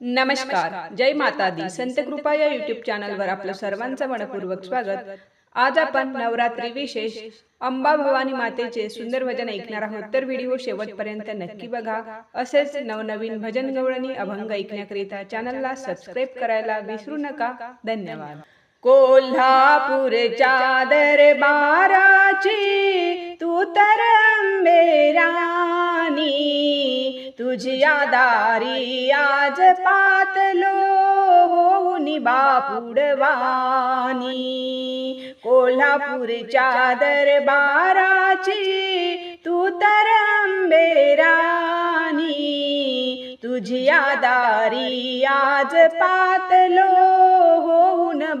नमस्कार. जय माता दी. संत कृपा या युट्यूब चॅनलवर आपलं सर्वांचं मनपूर्वक स्वागत. आज आपण नवरात्री विशेष अंबा भवानी मातेचे सुंदर भजन ऐकणार आहोत. तर व्हिडिओ शेवटपर्यंत नक्की बघा. असेच नवनवीन भजन गवळणी अभंग ऐकण्याकरिता चॅनलला सबस्क्राईब करायला विसरू नका. धन्यवाद. कोल्हापूरच्या दरबाराची तू तर अंबे राणी तुझी दारी आज पातलो होऊन बापुडवानी. कोल्हापूरच्या दरबाराची तू तर अंबे राणी तुझी दारी आज पातलो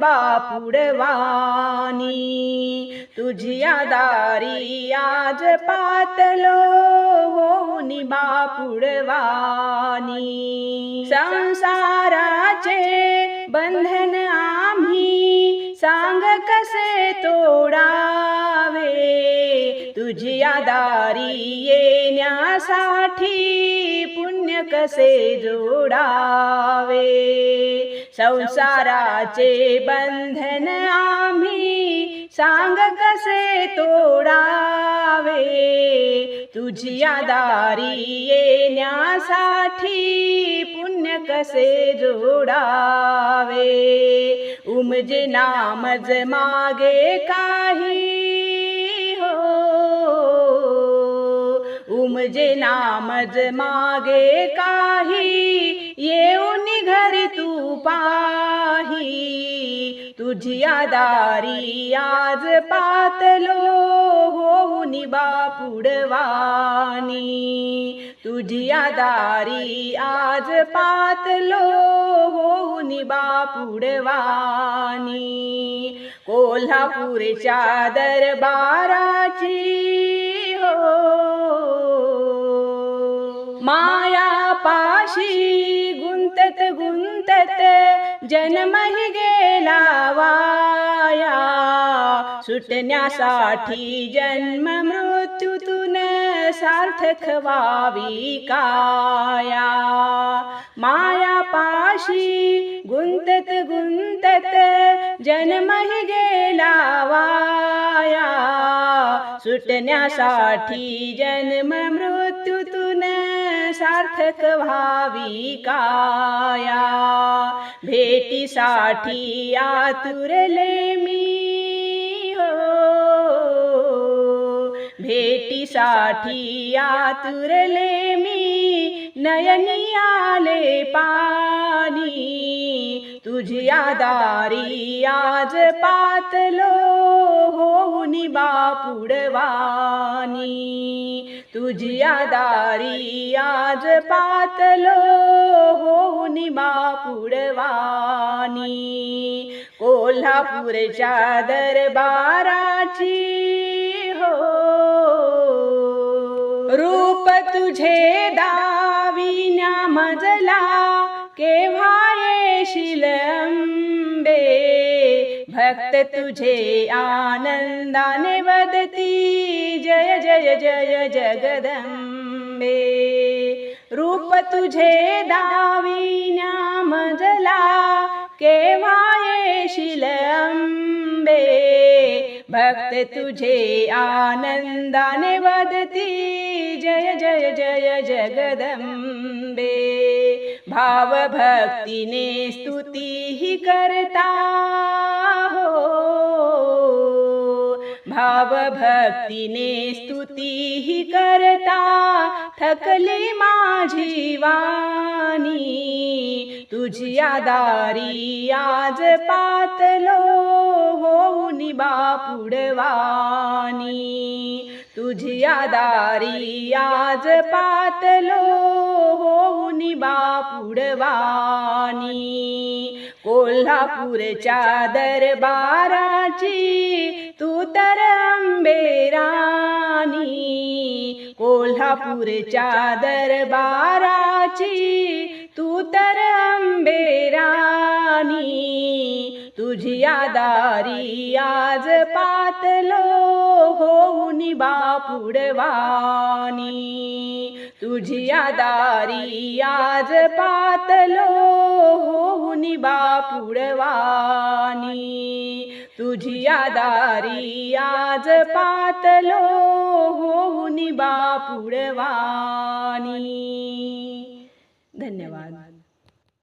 होऊन बापुडवानी. तुझी दारी आज पातलो होऊन बापुडवानी संसाराचे बंधन आम्ही सांग कसे तोडा? तुझी दारी येण्यासाठी पुण्य कसे जोडावे? संसाराचे बंधन आम्ही सांग कसे तोडावे? तुझी दारी येण्यासाठी पुण्य कसे जोडावे? उमजे नामज मागे काही उमजे नामज मागे काही येऊन घरी तू पाही. तुझी दारी आज पातलो होऊन बापुडवानी तुझी दारी आज पातलो होऊन बापुडवानी कोल्हापूरच्या दरबाराची जन्मही गेला वाया सुटण्यासाठी जन्म मृत्यूतून सार्थक व्हावी काया. माया पाशी गुंतत गुंतत जन्मही गेला वाया सुटण्यासाठी जन्म मृत्यूतून सार्थक व्हावी काया? भेटीसाठी आतुरले मी हो. भेटीसाठी आतुरले मी नयनी आले पा तुझी दारी आज पातलो. होऊन बापुडवानी तुझी दारी आज पातलो. होऊन बापुडवानी कोल्हापूरच्या दरबाराची हो. रूप तुझे दाविन्या मजला. केव्हा शिलंबे भक्त तुझे आनंदाने वदती। जय जय जय जगदंबे रूप तुझे दाविन्या मजला। केव्हा शिलंबे भक्त तुझे आनंदाने वदती। जय जय जय जगदंबे भाव भक्तीने स्तुती करता हो। भाव भक्तीने स्तुती करता थकली माझी वाणी। तुझी दारी आज पातलो होऊन बापुडवानी तुझी दारी आज पातलो बापुडवानी. कोल्हापूरच्या दरबाराची तू तर अंबेराणी कोल्हापूरच्या दरबाराची तू तर अंबे राणी तुझी दारी आज पातलो होऊन बापुडवानी. तुझी दारी आज पातलो होऊनी बापुडवानी. तुझी दारी आज पातलो होऊनी बापुडवानी. धन्यवाद.